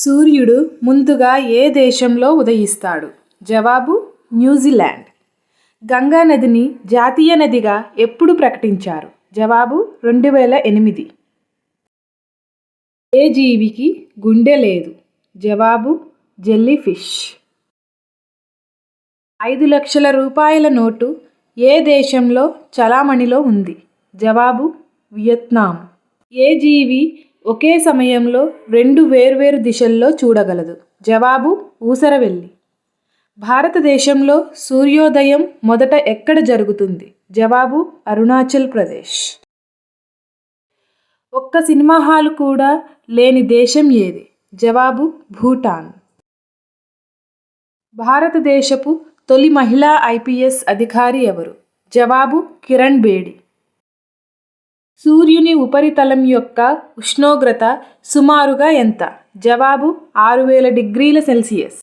సూర్యుడు ముందుగా ఏ దేశంలో ఉదయిస్తాడు? జవాబు న్యూజిలాండ్. గంగా నదిని జాతీయ నదిగా ఎప్పుడు ప్రకటించారు? జవాబు రెండు వేల ఎనిమిది. ఏ జీవికి గుండె లేదు? జవాబు జెల్లీ ఫిష్ ఐదు లక్షల రూపాయల నోటు ఏ దేశంలో చలామణిలో ఉంది? జవాబు వియత్నాం. ఏ జీవి ఒకే సమయంలో రెండు వేర్వేరు దిశల్లో చూడగలదు. జవాబు ఊసరవెల్లి. భారతదేశంలో సూర్యోదయం మొదట ఎక్కడ జరుగుతుంది? జవాబు అరుణాచల్ ప్రదేశ్. ఒక్క సినిమా హాల్ కూడా లేని దేశం ఏది? జవాబు భూటాన్. భారతదేశపు తొలి మహిళా ఐపీఎస్ అధికారి ఎవరు? జవాబు కిరణ్ బేడి. సూర్యుని ఉపరితలం యొక్క ఉష్ణోగ్రత సుమారుగా ఎంత? జవాబు ఆరు వేల డిగ్రీల సెల్సియస్.